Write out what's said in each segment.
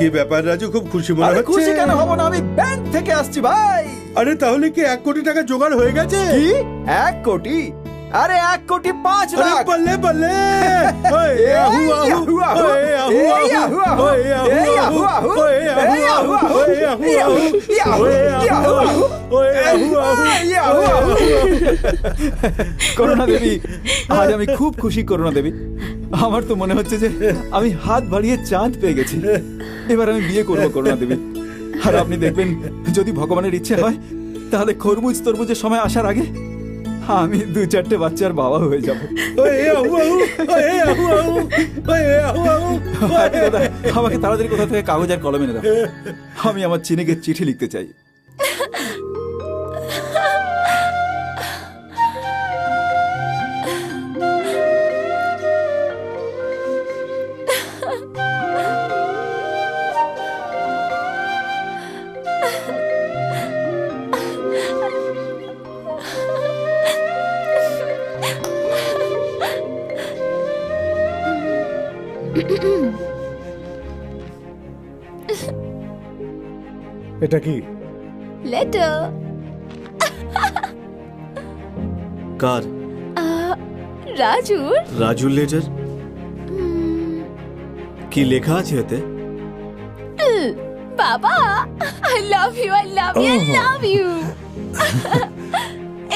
কি ব্যাপার রাজু? খুব খুশি মনে আরে হচ্ছে? খুশি কেন হব না? আমি ব্যাংক থেকে আসছি ভাই। আরে তাহলে কি এক কোটি টাকা জোগাড় হয়ে গেছে? কি? এক কোটি? আরে এক কোটি পাঁচ আরে লাখ। বললে বললে ওই আহু আহু ওই আহু আহু। ওই আহু আহু ওই আহু আহু। ওই আহু আহু, ওই আহু আহু, ওই আহু আহু। এই আহু আহু। করুণা দেবী আজ আমি খুব খুশি করুণা দেবী আমার তো মনে হচ্ছে যে আমি হাত বাড়িয়ে চাঁদ পেয়ে গেছি। এবার আমি বিয়ে করব করুণা দেবী। আর আপনি দেখবেন যদি ভগবানের ইচ্ছে হয় তাহলে খরমুজ তরমুজের সময় আসার আগে আমি দু চারটে বাচ্চার বাবা হয়ে যাব। আমাকে তাড়াতাড়ি কোথা থেকে কাগজ আর কলম এনে দাও। আমি আমার চিনিকে চিঠি লিখতে চাই। এটা কি? লেটার কার? রাজুর? রাজুর লেটার কি লেখা আছে এতে? বাবা I love you I love you I love you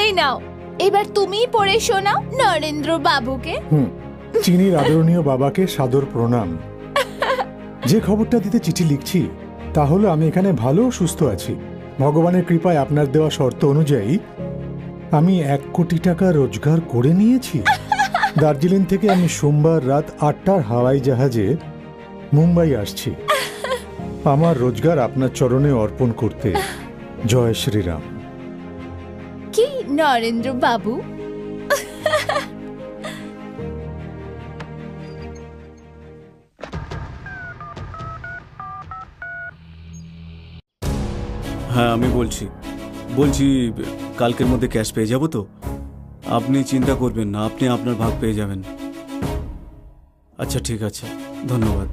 এই নাও এবার তুমি পড়ে শোনাও নরেন্দ্র বাবুকে হুম। চিনির আদরণীয় বাবাকে সাদর প্রণাম। যে খবরটা দিতে চিঠি লিখছি, তা হলো আমি এখানে ভালো সুস্থ আছি। ভগবানের কৃপায় আপনার দেওয়া শর্ত অনুযায়ী আমি এক কোটি টাকা রোজগার করে নিয়েছি। দার্জিলিং থেকে আমি সোমবার রাত আটটার হাওয়াই জাহাজে মুম্বাই আসছি। আমার রোজগার আপনার চরণে অর্পণ করতে। জয় শ্রীরাম। কি নরেন্দ্র বাবু হ্যাঁ আমি বলছি। বলছি, কালকের মধ্যে ক্যাশ পেয়ে যাব তো? আপনি চিন্তা করবেন না, আপনি আপনার ভাগ পেয়ে যাবেন। আচ্ছা ঠিক আছে। ধন্যবাদ।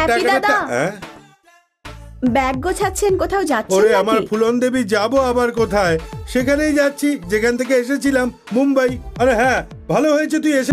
Happy দাদা। ব্যাগ গোছাচ্ছেন কোথাও যাচ্ছেন ওরে আমার ফুলন দেবী যাব আবার কোথায়? সেখানেই যাচ্ছি যেখান থেকে এসেছিলাম মুম্বাই। আরে হ্যাঁ ভালো হয়েছে তুই এসে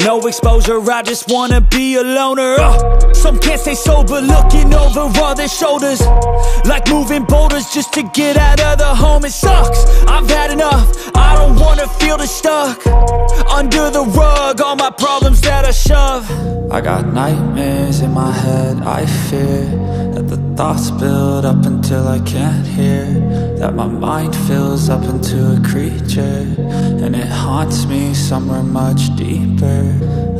No exposure, I just wanna be a loner. Uh, some can't stay sober, looking over all their shoulders. Like moving boulders just to get out of the home. It sucks, I've had enough. Feel the stuck under the rug. All my problems that I shove. I got nightmares in my head, I fear that the thoughts build up until I can't hear. That my mind fills up into a creature, and it haunts me somewhere much deeper.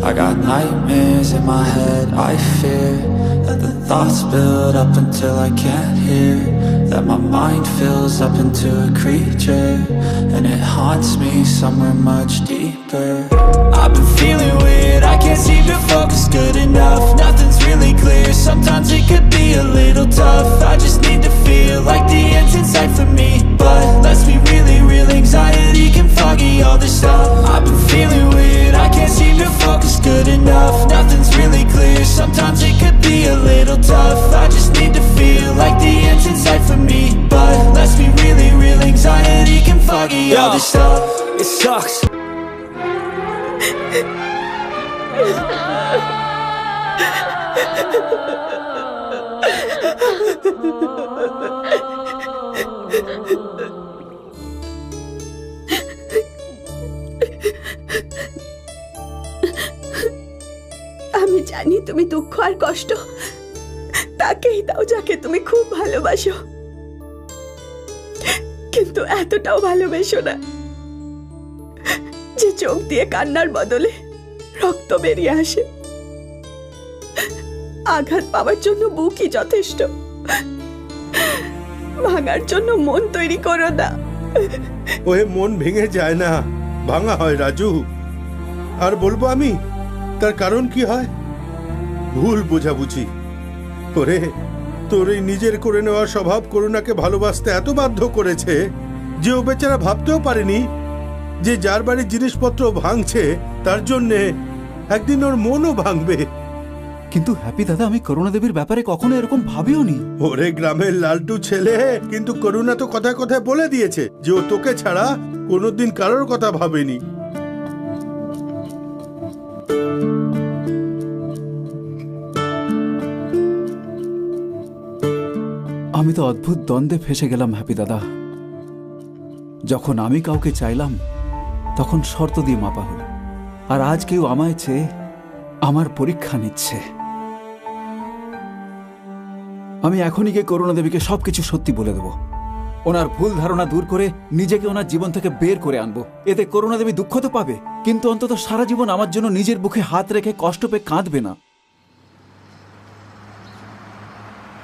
I got nightmares in my head, I fear the thoughts build up until I can't hear. That my mind fills up into a creature, and it haunts me somewhere much deeper. I've been feeling weird, I can't seem to focus good enough Nothing's really clear, sometimes it could be a little tough sucks. আমি জানি তুমি দুঃখ আর কষ্ট। তাকেই দাও যাকে তুমি খুব ভালোবাসো। কিন্তু এতটাও ভালোবেসো না। যে চোখ দিয়ে কান্নার বদলে রক্ত বেরিয়ে আসে। আঘাত পাওয়ার জন্য বুকই যথেষ্ট। ভাঙার জন্য মন তৈরি করো না। ওহে, মন ভেঙে যায় না। ভাঙা হয়, রাজু। আর বলব আমি, তার কারণ কি হয়? ভুল বোঝাবুঝি। ওরে, তোর এই নিজের করে নেওয়া স্বভাব করুণাকে ভালোবাসতে এত বাধ্য করেছে যে ও বেচারা ভাবতেও পারেনি যে যার বাড়ির জিনিসপত্র ভাঙছে তার জন্যে একদিন ওর মনও ভাঙবে। কিন্তু হ্যাপি দাদা আমি করুণা দেবীর ব্যাপারে কখনো এরকম ভাবিও নি। ওরে গ্রামের লালটু ছেলে কিন্তু করুণা তো কথায় কথায় বলে দিয়েছে যে ও তোকে ছাড়া কোনোদিন কারোর কথা ভাবেনি। আমি তো অদ্ভুত দ্বন্দ্বে ফেসে গেলাম হ্যাপি দাদা। যখন আমি কাউকে চাইলাম তখন শর্ত দিয়ে মাপা হলো। আর আজ কেউ আমায় চেয়ে আমার পরীক্ষা নিচ্ছে। আমি এখনই গিয়ে করুণা দেবীকে সবকিছু সত্যি বলে দেব। ওনার ভুল ধারণা দূর করে নিজেকে ওনার জীবন থেকে বের করে আনব। এতে করুণা দেবী দুঃখ তো পাবে কিন্তু অন্তত সারা জীবন আমার জন্য নিজের বুকে হাত রেখে কষ্ট পেয়ে কাঁদবে না।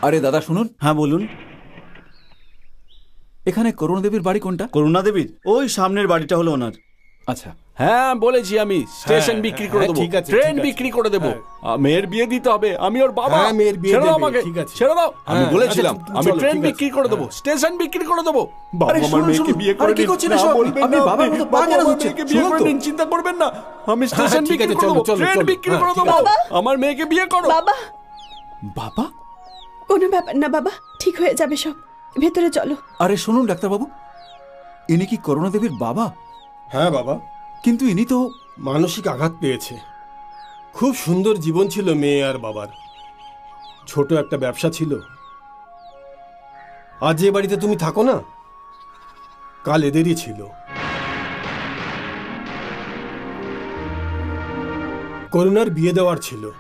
আরে দাদা শুনুন। হ্যাঁ বলুন। এখানে করুণা দেবীর বাড়ি কোনটা? করুণা দেবীর? ওই সামনের বাড়িটা হলো ওনার। আচ্ছা। হ্যাঁ বলেছি আমি। স্টেশন বিক্রি করে দেবো। ঠিক আছে, ট্রেন বিক্রি করে দেবো। মেয়ের বিয়ে দিতে হবে। আমি ওর বাবা। হ্যাঁ, মেয়ের বিয়ে ছেড়ে দাও আমাকে। ঠিক আছে। ছেড়ে দাও। আমি হ্যাঁ, বলেছিলাম। আচ্ছা, আমি ট্রেন বিক্রি করে দেবো। স্টেশন বিক্রি করে দেবো। বাবা আমার মেয়েকে বিয়ে করে কি। করছেন এসব? আপনি বাবার মতো পা বাবা কেন আমার ধরছেন? মেয়েকে বিয়ে করে। নিন চিন্তা করবেন না। আমি স্টেশন ঠিক বিক্রি আছে, করে চলো, দেবো। চলো, ট্রেন বিক্রি হ্যাঁ, করে দেবো। আমার মেয়েকে বিয়ে করো। বাবা। বাবা? কোনো ব্যাপার না বাবা ঠিক হয়ে যাবে সব। ভেতরে চলো। আরে শুনুন ডাক্তারবাবু। ইনি কি করুণা দেবীর বাবা? হ্যাঁ বাবা। কিন্তু ইনি তো মানসিক আঘাত পেয়েছে। খুব সুন্দর জীবন ছিল মেয়ে আর বাবার। ছোট একটা ব্যবসা ছিল। আজ যে বাড়িতে তুমি থাকো না? কাল এদেরই ছিল। করুণার বিয়ে দেওয়ার ছিল।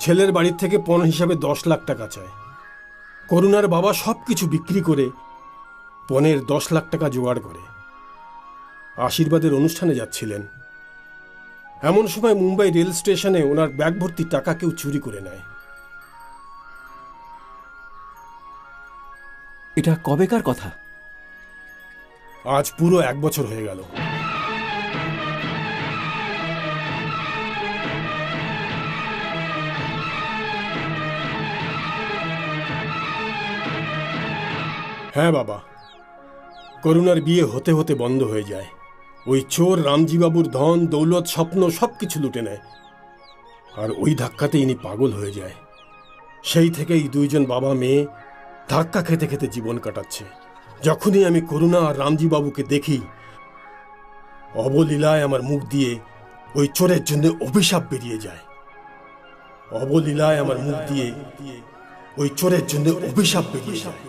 ছেলের বাড়ির থেকে পণ হিসাবে দশ লাখ টাকা চায়। করুণার বাবা সব কিছু বিক্রি করে পণের দশ লাখ টাকা জোগাড় করে। আশীর্বাদের অনুষ্ঠানে যাচ্ছিলেন। এমন সময় মুম্বাই রেল স্টেশনে ওনার ব্যাগ ভর্তি টাকা কেউ চুরি করে নেয়। এটা কবেকার কথা? আজ পুরো এক বছর হয়ে গেল। হ্যাঁ বাবা করুণার বিয়ে হতে হতে বন্ধ হয়ে যায়। ওই চোর রামজিবাবুর ধন, দৌলত, স্বপ্ন সব কিছু লুটে নেয়। আর ওই ধাক্কাতে ইনি পাগল হয়ে যায়। সেই থেকেই দুইজন বাবা মেয়ে ধাক্কা খেতে খেতে জীবন কাটাচ্ছে। যখনই আমি করুণা আর রামজি বাবুকে দেখি, অবলীলায় আমার মুখ দিয়ে ওই চোরের জন্য অভিশাপ বেরিয়ে যায়। অবলীলায় আমার মুখ দিয়ে ওই চোরের জন্য অভিশাপ বেরিয়ে যায়।